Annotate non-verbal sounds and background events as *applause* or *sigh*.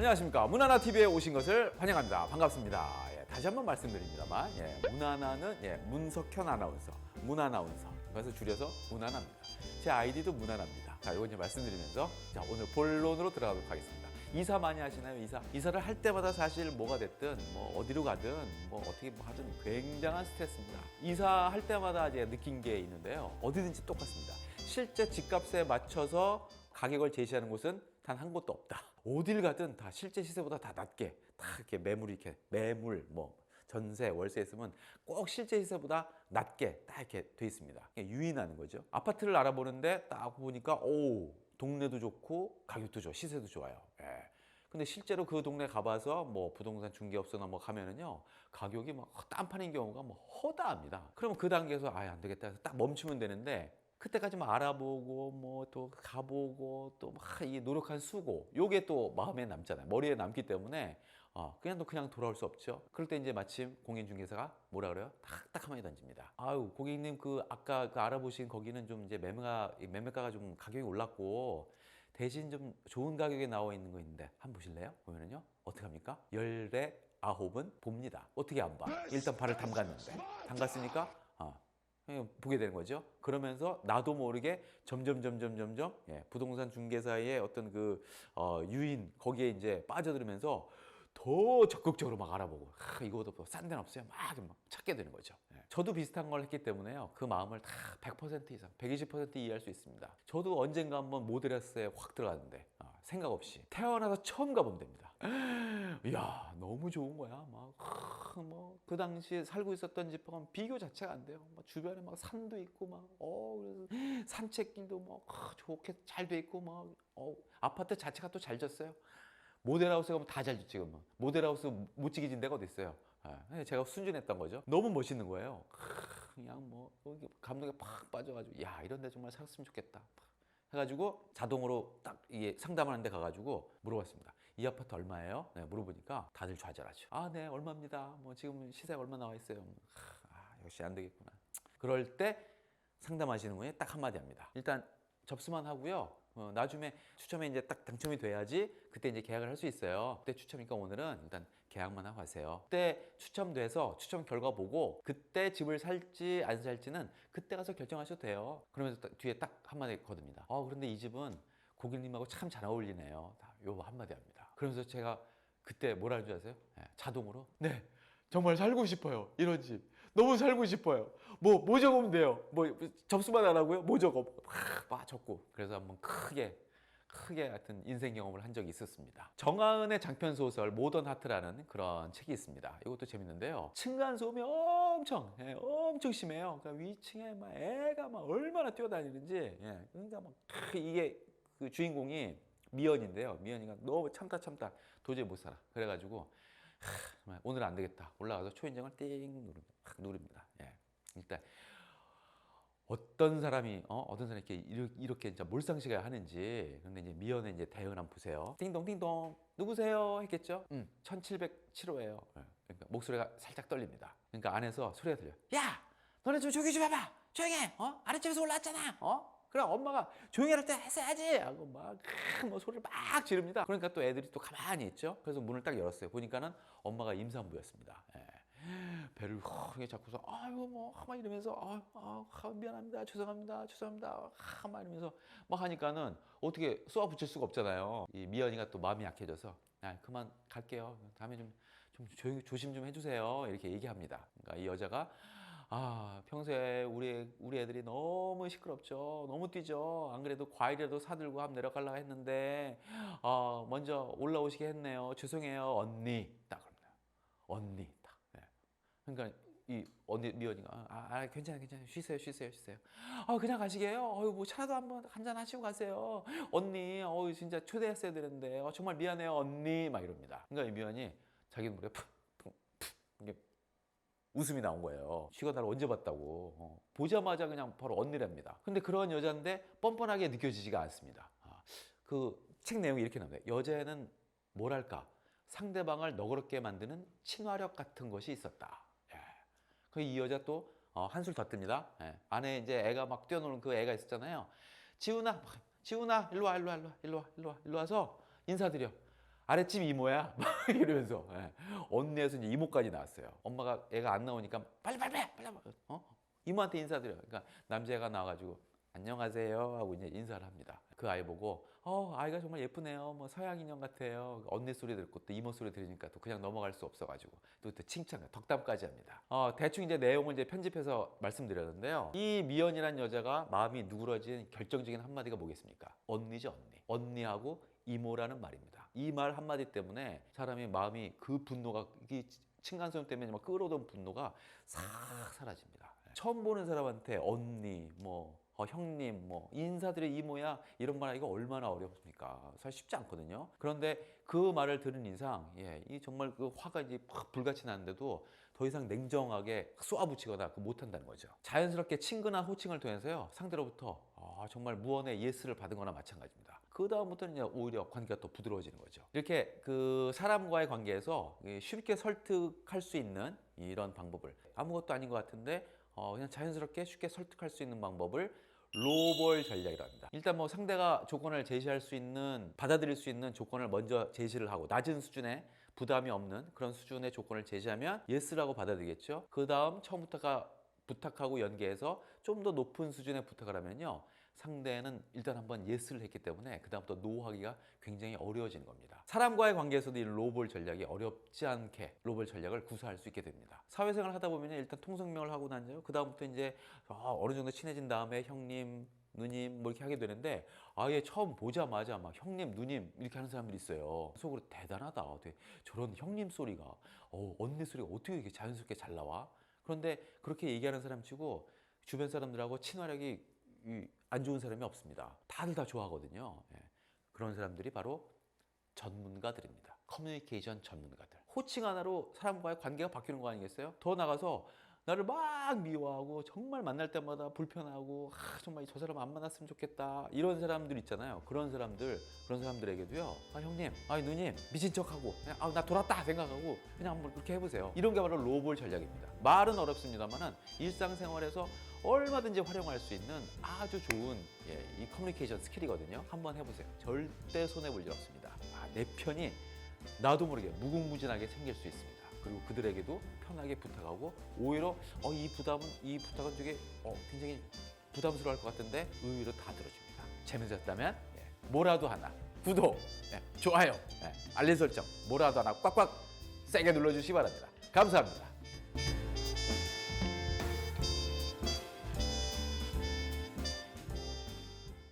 안녕하십니까 문하나 TV에 오신 것을 환영합니다. 반갑습니다. 예, 다시 한번 말씀드립니다만 예, 문하나는 예, 문석현 아나운서, 문아나운서 그래서 줄여서 문하나입니다. 제 아이디도 문하나입니다. 자, 이거 이제 말씀드리면서 자 오늘 본론으로 들어가도록 하겠습니다. 이사 많이 하시나요? 이사? 이사를 할 때마다 사실 뭐가 됐든 뭐 어디로 가든 뭐 어떻게 뭐 하든 굉장한 스트레스입니다. 이사할 때마다 이제 느낀 게 있는데요. 어디든지 똑같습니다. 실제 집값에 맞춰서 가격을 제시하는 곳은 단 한 곳도 없다. 어딜 가든 다 실제 시세보다 다 낮게 다 이렇게 매물이 이렇게 매물 뭐 전세 월세 있으면 꼭 실제 시세보다 낮게 딱 이렇게 돼 있습니다. 유인하는 거죠. 아파트를 알아보는데 딱 보니까 오 동네도 좋고 가격도 좋아 시세도 좋아요. 예. 근데 실제로 그 동네 가봐서 뭐 부동산 중개업소나 뭐 가면은요 가격이 막 딴판인 경우가 뭐 허다합니다. 그러면 그 단계에서 아예 안 되겠다 해서 딱 멈추면 되는데 그때까지 뭐 알아보고 뭐 또 가보고 또 막 이 노력한 수고 요게 또 마음에 남잖아요. 머리에 남기 때문에. 어 그냥 또 그냥 돌아올 수 없죠. 그럴 때 이제 마침 공인중개사가 뭐라 그래요? 딱딱 한마디 던집니다. 아유 고객님 그 아까 그 알아보신 거기는 좀 이제 매매가 매매가가 좀 가격이 올랐고 대신 좀 좋은 가격에 나와 있는 거 있는데 한번 보실래요? 보면은요. 어떻게 합니까? 열대 아홉은 봅니다. 어떻게 안 봐? 일단 발을 담갔는데. 담갔으니까 아 예, 보게 되는 거죠. 그러면서 나도 모르게 점점 점점 점점 예, 부동산 중개사의 어떤 그 어, 유인 거기에 이제 빠져들면서 더 적극적으로 막 알아보고 아, 이거도 싼 데는 없어요. 막, 막 찾게 되는 거죠. 예. 저도 비슷한 걸 했기 때문에요. 그 마음을 다 100% 이상, 120% 이해할 수 있습니다. 저도 언젠가 한번 모델하우스에 확 들어갔는데 아, 생각 없이 태어나서 처음 가보면 됩니다. *gasps* 이야 너무 좋은 거야. 막 뭐 그 당시에 살고 있었던 집하고는 비교 자체가 안 돼요. 막 주변에 막 산도 있고 막어 그래서 산책길도 막 아, 좋게 잘 돼 있고 막 어, 아파트 자체가 또 잘 졌어요. 모델하우스 가면 다 잘 짓지 금 모델하우스 못 지게 진 데가 어디 있어요. 예, 제가 순진했던 거죠. 너무 멋있는 거예요. 크, 그냥 뭐 감독에 팍 빠져가지고 야 이런 데 정말 살았으면 좋겠다. 해가지고 자동으로 딱 이게 상담하는 데 가가지고 물어봤습니다. 이 아파트 얼마예요? 네, 물어보니까 다들 좌절하죠. 아, 네, 얼마입니다. 뭐 지금 시세 얼마 나와 있어요. 아, 역시 안 되겠구나. 그럴 때 상담하시는 분이 딱 한마디 합니다. 일단 접수만 하고요. 어, 나중에 추첨에 이제 딱 당첨이 돼야지 그때 이제 계약을 할 수 있어요. 그때 추첨이니까 오늘은 일단 계약만 하고 하세요. 그때 추첨돼서 추첨 결과 보고 그때 집을 살지 안 살지는 그때 가서 결정하셔도 돼요. 그러면서 딱 뒤에 딱 한마디 거듭니다. 어, 그런데 이 집은 고객님하고 참 잘 어울리네요. 다요 한마디 합니다. 그러면서 제가 그때 뭐라는 줄 아세요? 네, 자동으로 네. 정말 살고 싶어요. 이런 집. 너무 살고 싶어요. 뭐, 뭐 적으면 돼요? 뭐, 접수만 안 하고요? 뭐 적어? 막, 막 적고. 그래서 한번 크게, 크게 하여튼 인생 경험을 한 적이 있었습니다. 정하은의 장편 소설 모던 하트라는 그런 책이 있습니다. 이것도 재밌는데요. 층간 소음이 엄청, 예, 엄청 심해요. 그러니까 위층에 막 애가 막 얼마나 뛰어다니는지, 예, 그러니까 막 크, 이게 그 주인공이 미연인데요. 미연이가 너무 참다 참다 도저히 못 살아. 그래가지고 하, 오늘 안 되겠다. 올라가서 초인종을 띵 누릅니다. 예. 일단 어떤 사람이 어 어떤 사람이 이렇게 이렇게, 진짜 몰상식을 하는지 근데 이제 미연의 이제 대응 한번 보세요. 띵동 띵동 누구세요? 했겠죠? 음 1707호예요. 예. 그러니까 목소리가 살짝 떨립니다. 그러니까 안에서 소리가 들려. 야 너네 좀 조용히 좀 해봐. 조용해. 어 아랫집에서 올라왔잖아. 어 그럼 엄마가 조용히 할때 했어야지 하고 막뭐 소리를 막 지릅니다. 그러니까 또 애들이 또 가만히 있죠. 그래서 문을 딱 열었어요. 보니까는 엄마가 임산부였습니다. 예. 배를 허하게 잡고서 아유 뭐막 이러면서 아유 아, 미안합니다 죄송합니다 죄송합니다 아, 막 이러면서 막 하니까는 어떻게 쏘아 붙일 수가 없잖아요. 이 미연이가 또 마음이 약해져서 아 그만 갈게요. 다음에 좀 좀 조용히 조심 좀 해주세요. 이렇게 얘기합니다. 그러니까 이 여자가 아, 평소에 우리, 우리 애들이 너무 시끄럽죠. 너무 뛰죠. 안 그래도 과일이라도 사들고 한번 내려가려고 했는데, 아, 먼저 올라오시게 했네요. 죄송해요, 언니. 딱 그럽니다. 언니. 그러니까 이 언니 미연이가 아, 아 괜찮아 괜찮아 쉬세요 쉬세요 쉬세요 아 그냥 가시게요 어유 뭐 차라도 한번 한잔 하시고 가세요 언니 어유 진짜 초대했어야 되는데 어, 정말 미안해요 언니 막 이럽니다 그러니까 이 미연이 자기 노래 푹푹푹 이게 웃음이 나온 거예요. 쉬가 나를 언제 봤다고. 어, 보자마자 그냥 바로 언니랍니다. 근데 그런 여자인데 뻔뻔하게 느껴지지가 않습니다. 아, 그책 내용이 이렇게 나옵니다. 여자에는 뭐랄까 상대방을 너그럽게 만드는 친화력 같은 것이 있었다. 예. 그이 여자 또 어, 한술 더 뜹니다. 예. 안에 이제 애가 막 뛰어노는 그 애가 있었잖아요. 지훈아, 지훈아, 일로 와, 일로 와, 일로 와, 일로 와, 일로 와, 일로 와서 인사드려. 아랫집 이모야 *laughs* 막 이러면서 예. 언니에서 이제 이모까지 나왔어요. 엄마가 애가 안 나오니까 빨리 빨리 빨리 빨리 어 이모한테 인사드려. 그러니까 남자애가 나와가지고 안녕하세요 하고 이제 인사를 합니다. 그 아이 보고 어 아이가 정말 예쁘네요. 뭐 서양 인형 같아요. 언니 소리 듣고 또 이모 소리 들으니까 또 그냥 넘어갈 수 없어가지고 또, 또 칭찬 덕담까지 합니다. 어 대충 이제 내용을 이제 편집해서 말씀드렸는데요. 이 미연이란 여자가 마음이 누그러진 결정적인 한마디가 뭐겠습니까? 언니죠 언니. 언니하고 이모라는 말입니다. 이 말 한마디 때문에 사람의 마음이 그 분노가 이 층간소음 때문에 막 끌어오던 분노가 싹 사라집니다. 처음 보는 사람한테 언니, 뭐 어, 형님, 뭐 인사드려 이모야 이런 말 하기가 얼마나 어렵습니까? 사실 쉽지 않거든요. 그런데 그 말을 들은 이상, 예, 이 정말 그 화가 이제 팍 불같이 나는데도 더 이상 냉정하게 쏘아붙이거나 그 못한다는 거죠. 자연스럽게 친근한 호칭을 통해서요 상대로부터 아, 정말 무언의 예스를 받은 거나 마찬가지입니다. 그 다음부터는 오히려 관계가 또 부드러워지는 거죠. 이렇게 그 사람과의 관계에서 쉽게 설득할 수 있는 이런 방법을 아무것도 아닌 것 같은데 어, 그냥 자연스럽게 쉽게 설득할 수 있는 방법을 로벌 전략이라고 합니다. 일단 뭐 상대가 조건을 제시할 수 있는 받아들일 수 있는 조건을 먼저 제시를 하고 낮은 수준의 부담이 없는 그런 수준의 조건을 제시하면 예스라고 받아들이겠죠. 그 다음 처음부터가 부탁하고 연계해서 좀 더 높은 수준의 부탁을 하면요. 상대는 일단 한번 예스를 했기 때문에 그다음부터 노하기가 굉장히 어려워지는 겁니다. 사람과의 관계에서도 이 로볼 전략이 어렵지 않게 로볼 전략을 구사할 수 있게 됩니다. 사회생활 하다 보면 일단 통성명을 하고 나죠. 그다음부터 이제 아, 어느 정도 친해진 다음에 형님, 누님 뭐 이렇게 하게 되는데 아예 처음 보자마자 막 형님, 누님 이렇게 하는 사람들이 있어요. 속으로 대단하다. 어떻게 저런 형님 소리가 어, 언니 소리가 어떻게 이렇게 자연스럽게 잘 나와? 그런데 그렇게 얘기하는 사람 치고 주변 사람들하고 친화력이 이 안 좋은 사람이 없습니다. 다들 다 좋아하거든요. 예. 그런 사람들이 바로 전문가들입니다. 커뮤니케이션 전문가들. 호칭 하나로 사람과의 관계가 바뀌는 거 아니겠어요? 더 나가서 나를 막 미워하고 정말 만날 때마다 불편하고 아, 정말 저 사람 안 만났으면 좋겠다 이런 사람들 있잖아요. 그런 사람들 그런 사람들에게도요. 아 형님, 아 누님 미친 척하고 그냥 아, 나 돌았다 생각하고 그냥 한번 그렇게 해보세요. 이런 게 바로 로볼 전략입니다. 말은 어렵습니다만은 일상생활에서 얼마든지 활용할 수 있는 아주 좋은 예, 이 커뮤니케이션 스킬이거든요. 한번 해보세요. 절대 손해 볼 일 없습니다. 아, 내 편이 나도 모르게 무궁무진하게 생길 수 있습니다. 그리고 그들에게도 편하게 부탁하고 오히려 어, 이 부담은 이 부탁은 되게 어, 굉장히 부담스러울 것 같은데 의외로 다 들어줍니다. 재밌었다면 예, 뭐라도 하나 구독, 예, 좋아요, 예, 알림 설정 뭐라도 하나 꽉꽉 세게 눌러주시기 바랍니다. 감사합니다.